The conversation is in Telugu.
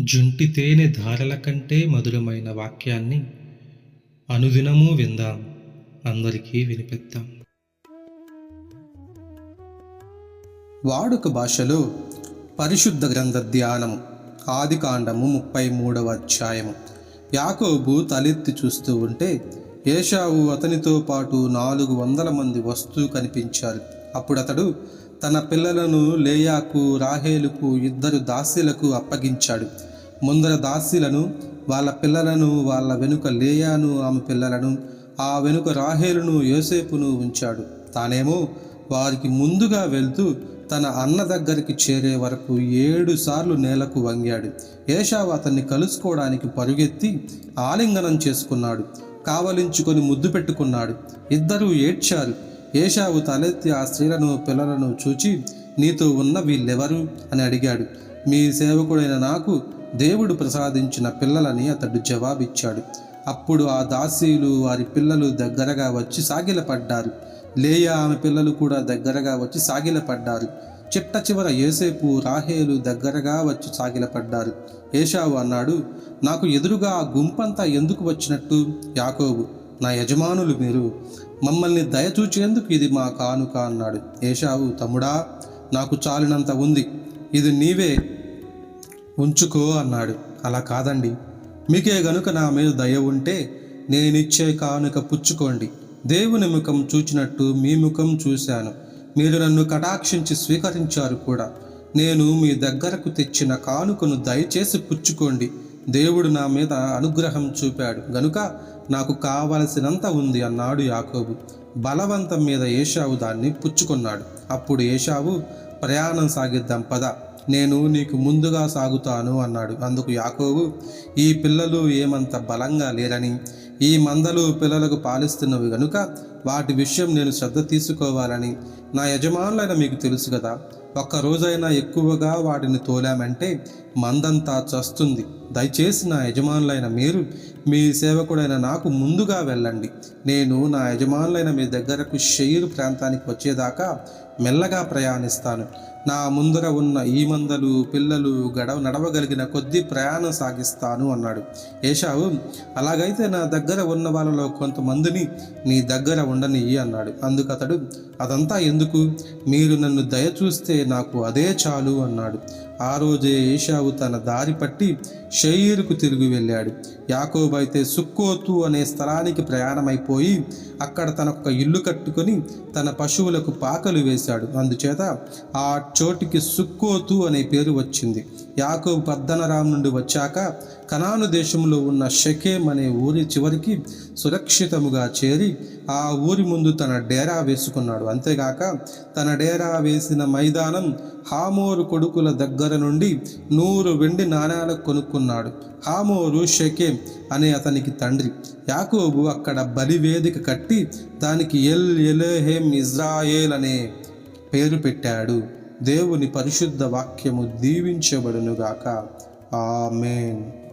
జుంటి తేనె ధారల కంటే మధురమైన వాక్యాన్ని అనుదినము విందాం. అందరికీ వినిపిద్దాం. వాడుక భాషలో పరిశుద్ధ గ్రంథ ధ్యానము ఆదికాండము ముప్పై మూడవ అధ్యాయము. యాకోబు తలెత్తి చూస్తూ ఉంటే ఏషావు అతనితో పాటు నాలుగు వందల మంది వస్తూ కనిపించారు. అప్పుడు అతడు తన పిల్లలను లేయాకు రాహేలుకు ఇద్దరు దాసీలకు అప్పగించాడు. ముందర దాసీలను వాళ్ళ పిల్లలను వాళ్ళ వెనుక లేయాను ఆమె పిల్లలను ఆ వెనుక రాహేలును యోసేపును ఉంచాడు. తానేమో వారికి ముందుగా వెళ్తూ తన అన్న దగ్గరికి చేరే వరకు ఏడు సార్లు నేలకు వంగాడు. ఏషావు అతన్ని కలుసుకోవడానికి పరుగెత్తి ఆలింగనం చేసుకున్నాడు. కావలించుకొని ముద్దు పెట్టుకున్నాడు. ఇద్దరూ ఏడ్చారు. ఏషావు తలెత్తి ఆ స్త్రీలను పిల్లలను చూచి నీతో ఉన్న వీళ్ళెవరు? అని అడిగాడు. మీ సేవకుడైన నాకు దేవుడు ప్రసాదించిన పిల్లలని అతడు జవాబిచ్చాడు. అప్పుడు ఆ దాసీలు వారి పిల్లలు దగ్గరగా వచ్చి సాగిలపడ్డారు. లేయా ఆమె పిల్లలు కూడా దగ్గరగా వచ్చి సాగిలపడ్డారు. చిట్ట చివర ఏసేపు రాహేలు దగ్గరగా వచ్చి సాగిలపడ్డారు. ఏషావు అన్నాడు నాకు ఎదురుగా ఆ గుంపంతా ఎందుకు వచ్చినట్టు? యాకోబు నా యజమానులు మీరు మమ్మల్ని దయచూచేందుకు ఇది మా కానుక అన్నాడు. ఏషావు తమ్ముడా నాకు చాలినంత ఉంది. ఇది నీవే ఉంచుకో అన్నాడు. అలా కాదండి. మీకే గనుక నా మీద దయ ఉంటే నేనిచ్చే కానుక పుచ్చుకోండి. దేవుని ముఖం చూచినట్టు మీ ముఖం చూశాను. మీరు నన్ను కటాక్షించి స్వీకరించారు కూడా. నేను మీ దగ్గరకు తెచ్చిన కానుకను దయచేసి పుచ్చుకోండి. దేవుడు నా మీద అనుగ్రహం చూపాడు. గనుక నాకు కావలసినంత ఉంది అన్నాడు యాకోబు. బలవంతం మీద ఏషావు దాన్ని పుచ్చుకున్నాడు. అప్పుడు ఏషావు ప్రయాణం సాగిద్దాం పద. నేను నీకు ముందుగా సాగుతాను అన్నాడు. అందుకు యాకోబు ఈ పిల్లలు ఏమంత బలంగా లేరని ఈ మందలు పిల్లలకు పాలిస్తున్నవి గనుక వాటి విషయం నేను శ్రద్ధ తీసుకోవాలని నా యజమానులైన మీకు తెలుసు కదా. ఒక్క రోజైనా ఎక్కువగా వాటిని తోలామంటే మందంతా చస్తుంది. దయచేసి నా యజమానులైన మీరు మీ సేవకుడైన నాకు ముందుగా వెళ్ళండి. నేను నా యజమానులైన మీ దగ్గరకు షేర్ ప్రాంతానికి వచ్చేదాకా మెల్లగా ప్రయాణిస్తాను. నా ముందర ఉన్న ఈ మందలు పిల్లలు గడవ నడవగలిగిన కొద్దీ ప్రయాణం సాగిస్తాను అన్నాడు. ఏషావు అలాగైతే నా దగ్గర ఉన్న వాళ్ళలో కొంతమందిని నీ దగ్గర ఉండనియ్యి అన్నాడు. అందుకు అతడు అదంతా ఎందుకు? మీరు నన్ను దయ చూస్తే నాకు అదే చాలు అన్నాడు. ఆ రోజే ఏషావు తన దారి పట్టి షయీరుకు తిరిగి వెళ్ళాడు. యాకోబు అయితే సుక్కోతు అనే స్థలానికి ప్రయాణమైపోయి అక్కడ తనొక్క ఇల్లు కట్టుకొని తన పశువులకు పాకలు వేశాడు. అందుచేత ఆ చోటికి సుక్కోతు అనే పేరు వచ్చింది. యాకోబు పద్దనరాం నుండి వచ్చాక కనాను దేశంలో ఉన్న షకేం అనే ఊరి చివరికి సురక్షితముగా చేరి ఆ ఊరి ముందు తన డేరా వేసుకున్నాడు. అంతేగాక తన డేరా వేసిన మైదానం హామోరు కొడుకుల దగ్గర నుండి నూరు వెండి నాణాలకు కొనుక్కున్నాడు. హామోరు షకేం అనే అతనికి తండ్రి. యాకోబు అక్కడ బలివేదిక కట్టి దానికి ఎల్ ఎలెహేమ్ ఇజ్రాయేల్ అనే పేరు పెట్టాడు. దేవుని పరిశుద్ధ వాక్యము దీవించబడునుగాక. ఆమెన్.